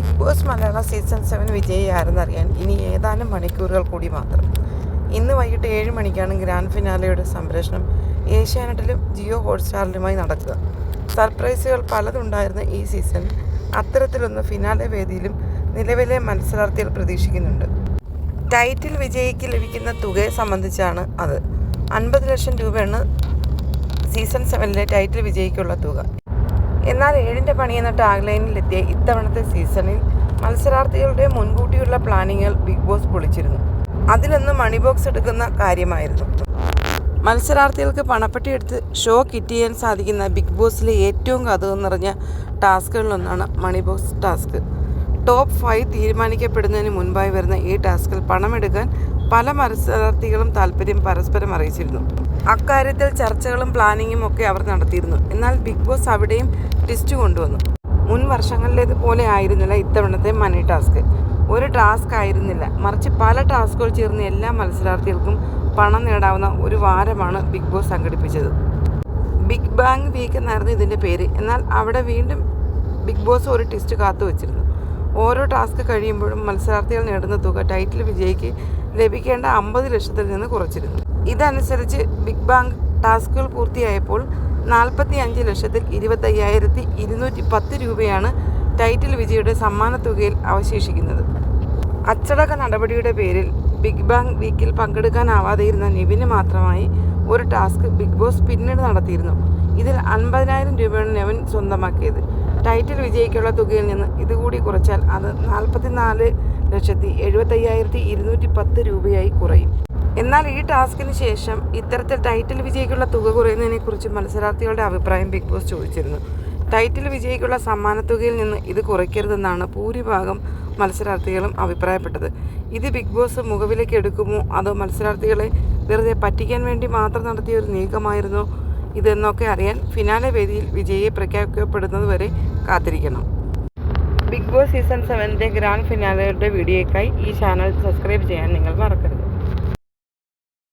Big boss Malayalam season seven വിജയി ആരെന്നറിയാൻ ഇനി ഏതാനും മണിക്കൂറുകൾ കൂടി മാത്രം. ഇന്ന് വൈകിട്ട് ഏഴ് മണിക്കാണ് ഗ്രാൻഡ് ഫിനാലയുടെ സംപ്രേഷണം. ഏഷ്യാനെറ്റിലും ജിയോ ഹോട്ട്സ്റ്റാറിലുമായി നടക്കുക. സർപ്രൈസുകൾ പലതുണ്ടായിരുന്ന ഈ സീസൺ അത്തരത്തിലൊന്ന് ഫിനാലെ വേദിയിലും നിലവിലെ മത്സരാർത്ഥികൾ പ്രതീക്ഷിക്കുന്നുണ്ട്. ടൈറ്റിൽ വിജയിക്ക് ലഭിക്കുന്ന തുകയെ സംബന്ധിച്ചാണ് അത്. അൻപത് ലക്ഷം രൂപയാണ് സീസൺ സെവനിലെ ടൈറ്റിൽ വിജയിക്കുള്ള തുക. എന്നാൽ ഏഴിന്റെ പണി എന്ന ടാഗ്ലൈനിലെത്തിയ ഇത്തവണത്തെ സീസണിൽ മത്സരാർത്ഥികളുടെ മുൻകൂട്ടിയുള്ള പ്ലാനിങ്ങുകൾ ബിഗ് ബോസ് പൊളിച്ചിരുന്നു. അതിലൊന്ന് മണി ബോക്സ് എടുക്കുന്ന കാര്യമായിരുന്നു. മത്സരാർത്ഥികൾക്ക് പണപ്പെട്ടി എടുത്ത് ഷോ കിറ്റ് ചെയ്യാൻ സാധിക്കുന്ന ബിഗ് ബോസിലെ ഏറ്റവും കഥകം നിറഞ്ഞ ടാസ്കുകളിലൊന്നാണ് money box task top five തീരുമാനിക്കപ്പെടുന്നതിന് മുൻപായി വരുന്ന ഈ ടാസ്കിൽ പണമെടുക്കാൻ പല മത്സരാർത്ഥികളും താല്പര്യം പരസ്പരം അറിയിച്ചിരുന്നു. അക്കാര്യത്തിൽ ചർച്ചകളും പ്ലാനിങ്ങും ഒക്കെ അവർ നടത്തിയിരുന്നു. എന്നാൽ ബിഗ് ബോസ് അവിടെയും ടിസ്റ്റ് കൊണ്ടുവന്നു. മുൻ വർഷങ്ങളിലേതുപോലെ ആയിരുന്നില്ല ഇത്തവണത്തെ മണി ടാസ്ക്. ഒരു ടാസ്ക് ആയിരുന്നില്ല. മറിച്ച് പല ടാസ്കുകൾ ചേർന്ന് എല്ലാ മത്സരാർത്ഥികൾക്കും പണം നേടാവുന്ന ഒരു വാരമാണ് ബിഗ് ബോസ് സംഘടിപ്പിച്ചത്. ബിഗ് ബാങ് വീക്ക് എന്നായിരുന്നു ഇതിന്റെ പേര്. എന്നാൽ അവിടെ വീണ്ടും ബിഗ് ബോസ് ഒരു ടിസ്റ്റ് കാത്തു വച്ചിരുന്നു ഓരോ ടാസ്ക് കഴിയുമ്പോഴും മത്സരാർത്ഥികൾ നേടുന്ന തുക ടൈറ്റിൽ വിജയിക്ക് ലഭിക്കേണ്ട അമ്പത് ലക്ഷത്തിൽ നിന്ന് കുറച്ചിരുന്നു. ഇതനുസരിച്ച് ബിഗ് ബാങ്ക് ടാസ്കുകൾ പൂർത്തിയായപ്പോൾ നാൽപ്പത്തി അഞ്ച് ലക്ഷത്തിൽ ഇരുപത്തയ്യായിരത്തി ഇരുന്നൂറ്റി പത്ത് രൂപയാണ് ടൈറ്റിൽ വിജയുടെ സമ്മാന തുകയിൽ അവശേഷിക്കുന്നത്. അച്ചടക്ക നടപടിയുടെ പേരിൽ ബിഗ് ബാങ് വീക്കിൽ പങ്കെടുക്കാനാവാതെയിരുന്ന നിവിന് മാത്രമായി ഒരു ടാസ്ക് ബിഗ് ബോസ് പിന്നീട് നടത്തിയിരുന്നു. ഇതിൽ അൻപതിനായിരം രൂപയാണ് നെവൻ സ്വന്തമാക്കിയത്. ടൈറ്റിൽ വിജയിക്കുള്ള തുകയിൽ നിന്ന് ഇതുകൂടി കുറച്ചാൽ അത് നാൽപ്പത്തിനാല് ലക്ഷത്തി എഴുപത്തയ്യായിരത്തി ഇരുന്നൂറ്റി പത്ത് രൂപയായി കുറയും. എന്നാൽ ഈ ടാസ്കിന് ശേഷം ഇത്തരത്തിൽ ടൈറ്റിൽ വിജയിക്കുള്ള തുക കുറയുന്നതിനെക്കുറിച്ച് മത്സരാർത്ഥികളുടെ അഭിപ്രായം ബിഗ് ബോസ് ചോദിച്ചിരുന്നു. ടൈറ്റിൽ വിജയിക്കുള്ള സമ്മാനത്തുകയിൽ നിന്ന് ഇത് കുറയ്ക്കരുതെന്നാണ് ഭൂരിഭാഗം മത്സരാർത്ഥികളും അഭിപ്രായപ്പെട്ടത്. ഇത് ബിഗ് ബോസ് മുഖവിലേക്ക് എടുക്കുമോ അതോ മത്സരാർത്ഥികളെ വെറുതെ പറ്റിക്കാൻ വേണ്ടി മാത്രം നടത്തിയ ഒരു നീക്കമായിരുന്നോ ഇതെന്നൊക്കെ അറിയാൻ ഫിനാലെ വേദിയിൽ വിജയിയെ പ്രഖ്യാപിക്കപ്പെടുന്നതുവരെ കാത്തിരിക്കണം. ബിഗ് ബോസ് സീസൺ സെവന്റെ ഗ്രാൻഡ് ഫിനാലയുടെ വീഡിയോയ്ക്കായി ഈ ചാനൽ സബ്സ്ക്രൈബ് ചെയ്യാൻ നിങ്ങൾ മറക്കരുത്.